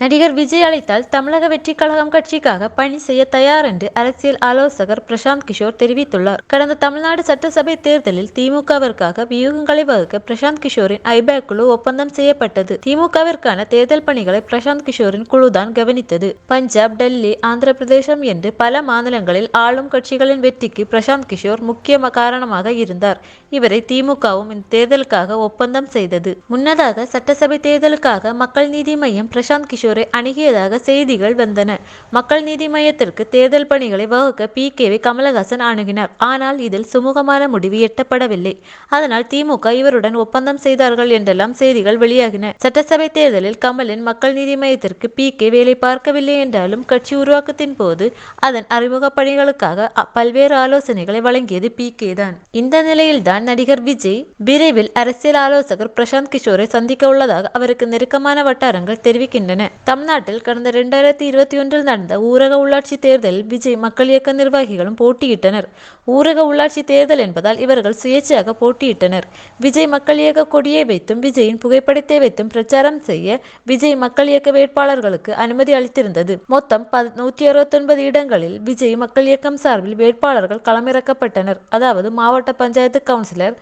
நடிகர் விஜய் அழைத்தால் தமிழக வெற்றி கழகம் கட்சிக்காக பணி செய்ய தயார் என்று அரசியல் ஆலோசகர் பிரசாந்த் கிஷோர் தெரிவித்துள்ளார். கடந்த தமிழ்நாடு சட்டசபை தேர்தலில் திமுகவிற்காக வியூகங்களை வகுக்க பிரசாந்த் கிஷோரின் ஐபேக் குழு ஒப்பந்தம் செய்யப்பட்டது. திமுகவிற்கான தேர்தல் பணிகளை பிரசாந்த் கிஷோரின் குழுதான் கவனித்தது. பஞ்சாப் டெல்லி ஆந்திர பிரதேசம் என்று பல மாநிலங்களில் ஆளும் கட்சிகளின் வெற்றிக்கு பிரசாந்த் கிஷோர் முக்கிய காரணமாக இருந்தார். இவரை திமுகவும் இந்த தேர்தலுக்காக ஒப்பந்தம் செய்தது. முன்னதாக சட்டசபை தேர்தலுக்காக மக்கள் நீதி மையம் பிரசாந்த் கிஷோர் அணுகியதாக செய்திகள் வந்தன. மக்கள் நீதி மையத்திற்கு தேர்தல் பணிகளை வகுக்க பி. கேவை கமலஹாசன் அணுகினார். ஆனால் இதில் சுமூகமான முடிவு எட்டப்படவில்லை. அதனால் திமுக இவருடன் ஒப்பந்தம் செய்தார்கள் என்றெல்லாம் செய்திகள் வெளியாகின. சட்டசபை தேர்தலில் கமலின் மக்கள் நீதி மையத்திற்கு பி. கே. வேலை பார்க்கவில்லை என்றாலும் கட்சி உருவாக்கத்தின் போது அதன் அறிமுக பணிகளுக்காக பல்வேறு ஆலோசனைகளை வழங்கியது பி. கே. தான். இந்த நிலையில்தான் நடிகர் விஜய் விரைவில் அரசியல் ஆலோசகர் பிரசாந்த் கிஷோரை சந்திக்க உள்ளதாக அவருக்கு நெருக்கமான வட்டாரங்கள் தெரிவிக்கின்றன. தமிழ்நாட்டில் கடந்த இரண்டாயிரத்தி இருபத்தி ஒன்றில் நடந்த ஊரக உள்ளாட்சி தேர்தலில் விஜய் மக்கள் இயக்க நிர்வாகிகளும் போட்டியிட்டனர். ஊரக உள்ளாட்சி தேர்தல் என்பதால் இவர்கள் சுயேட்சையாக போட்டியிட்டனர். விஜய் மக்கள் இயக்க கொடியை வைத்தும் விஜயின் புகைப்படத்தை வைத்தும் பிரச்சாரம் செய்ய விஜய் மக்கள் இயக்க வேட்பாளர்களுக்கு அனுமதி அளித்திருந்தது. மொத்தம் ப- நூற்றி அறுபத்தொன்பது இடங்களில் விஜய் மக்கள் இயக்கம் சார்பில் வேட்பாளர்கள் களமிறக்கப்பட்டனர். அதாவது மாவட்ட பஞ்சாயத்து கவுன்சிலர்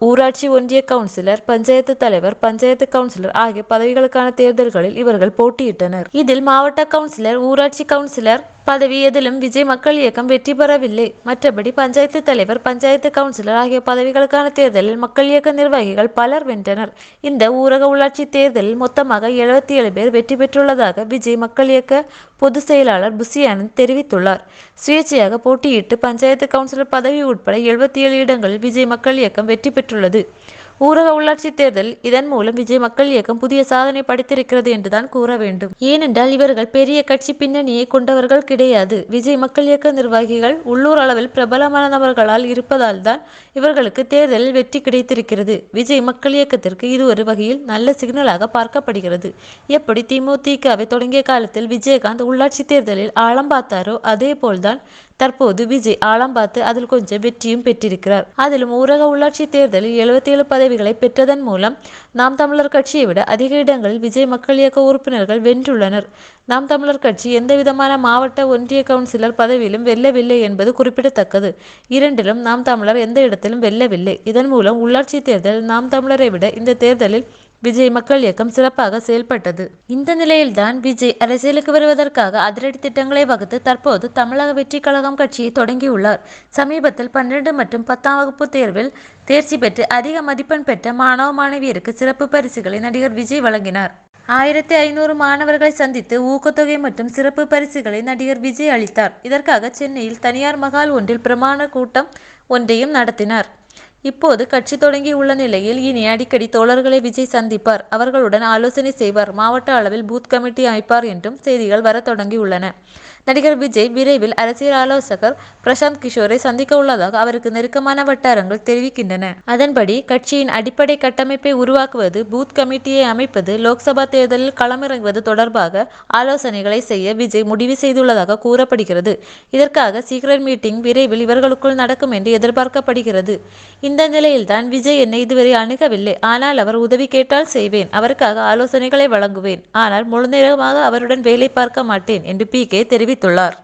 ஊராட்சி ஒன்றிய கவுன்சிலர் பஞ்சாயத்து தலைவர் பஞ்சாயத்து கவுன்சிலர் ஆகிய பதவிகளுக்கான தேர்தல்களில் இவர்கள் போட்டியிட்டனர். இதில் மாவட்ட கவுன்சிலர் ஊராட்சி கவுன்சிலர் பதவி எதிலும் விஜய் மக்கள் இயக்கம் வெற்றி பெறவில்லை. மற்றபடி பஞ்சாயத்து தலைவர் பஞ்சாயத்து கவுன்சிலர் ஆகிய பதவிகளுக்கான தேர்தலில் மக்கள் இயக்க நிர்வாகிகள் பலர் வென்றனர். இந்த ஊரக உள்ளாட்சி தேர்தலில் மொத்தமாக எழுபத்தி ஏழு பேர் வெற்றி பெற்றுள்ளதாக விஜய் மக்கள் இயக்க பொதுச் செயலாளர் புசி ஆனந்த் தெரிவித்துள்ளார். சுயேட்சையாக போட்டியிட்டு பஞ்சாயத்து கவுன்சிலர் பதவி உட்பட எழுபத்தி ஏழு இடங்களில் விஜய் மக்கள் இயக்கம் வெற்றி பெற்றுள்ளது. ஊரக உள்ளாட்சி தேர்தல் இதன் மூலம் விஜய் மக்கள் இயக்கம் புதிய சாதனை படைத்திருக்கிறது என்றுதான் கூற வேண்டும். ஏனென்றால் இவர்கள் பெரிய கட்சி பின்னணியை கொண்டவர்கள் கிடையாது. விஜய் மக்கள் இயக்க நிர்வாகிகள் உள்ளூர் அளவில் பிரபலமானவர்களால் இருப்பதால் தான் இவர்களுக்கு தேர்தலில் வெற்றி கிடைத்திருக்கிறது. விஜய் மக்கள் இயக்கத்திற்கு இது ஒரு வகையில் நல்ல சிக்னலாக பார்க்கப்படுகிறது. எப்படி திமுதிகவை தொடங்கிய காலத்தில் விஜயகாந்த் உள்ளாட்சி தேர்தலில் ஆழம் பார்த்தாரோ அதே போல்தான் தற்போது விஜய் ஆழம் பார்த்து அதில் கொஞ்சம் வெற்றியும் பெற்றிருக்கிறார். அதிலும் ஊரக உள்ளாட்சி தேர்தலில் 77 பதவிகளை பெற்றதன் மூலம் நாம் தமிழர் கட்சியை விட அதிக இடங்களில் விஜய் மக்கள் இயக்க உறுப்பினர்கள் வென்றுள்ளனர். நாம் தமிழர் கட்சி எந்தவிதமான மாவட்ட ஒன்றிய கவுன்சிலர் பதவியிலும் வெல்லவில்லை என்பது குறிப்பிடத்தக்கது. இரண்டிலும் நாம் தமிழர் எந்த இடத்திலும் வெல்லவில்லை. இதன் மூலம் உள்ளாட்சி தேர்தல் நாம் தமிழரை விட இந்த தேர்தலில் விஜய் மக்கள் இயக்கம் சிறப்பாக செயல்பட்டது. இந்த நிலையில்தான் விஜய் அரசியலுக்கு வருவதற்காக அதிரடி திட்டங்களை வகுத்து தற்போது தமிழக வெற்றி கழகம் கட்சியை தொடங்கியுள்ளார். சமீபத்தில் பன்னிரண்டு மற்றும் பத்தாம் வகுப்பு தேர்வில் தேர்ச்சி பெற்று அதிக மதிப்பெண் பெற்ற மாணவ மாணவியருக்கு சிறப்பு பரிசுகளை நடிகர் விஜய் வழங்கினார். ஆயிரத்தி ஐநூறு மாணவர்களை சந்தித்து ஊக்கத்தொகை மற்றும் சிறப்பு பரிசுகளை நடிகர் விஜய் அளித்தார். இதற்காக சென்னையில் தனியார் மகால் ஒன்றில் பிரமாண கூட்டம் ஒன்றையும் நடத்தினார். இப்போது கட்சி தொடங்கியுள்ள நிலையில் இனி அடிக்கடி தோழர்களை விஜய் சந்திப்பார். அவர்களுடன் ஆலோசனை செய்வார். மாவட்ட அளவில் பூத் கமிட்டி அமைப்பார் என்றும் செய்திகள் வர தொடங்கியுள்ளன. நடிகர் விஜய் விரைவில் அரசியல் ஆலோசகர் பிரசாந்த் கிஷோரை சந்திக்க உள்ளதாக அவருக்கு நெருக்கமான வட்டாரங்கள் தெரிவிக்கின்றன. அதன்படி கட்சியின் அடிப்படை கட்டமைப்பை உருவாக்குவது பூத் கமிட்டியை அமைப்பது லோக்சபா தேர்தலில் களமிறங்குவது தொடர்பாக ஆலோசனைகளை செய்ய விஜய் முடிவு செய்துள்ளதாக கூறப்படுகிறது. இதற்காக சீக்ரெட் மீட்டிங் விரைவில் இவர்களுக்குள் நடக்கும் என்று எதிர்பார்க்கப்படுகிறது. இந்த நிலையில்தான் விஜய் என்னை இதுவரை அணுகவில்லை. ஆனால் அவர் உதவி கேட்டால் செய்வேன். அவருக்காக ஆலோசனைகளை வழங்குவேன். ஆனால் முழுநேரமாக அவருடன் வேலை பார்க்க மாட்டேன் என்று பி கே தெரிவித்துள்ளார்.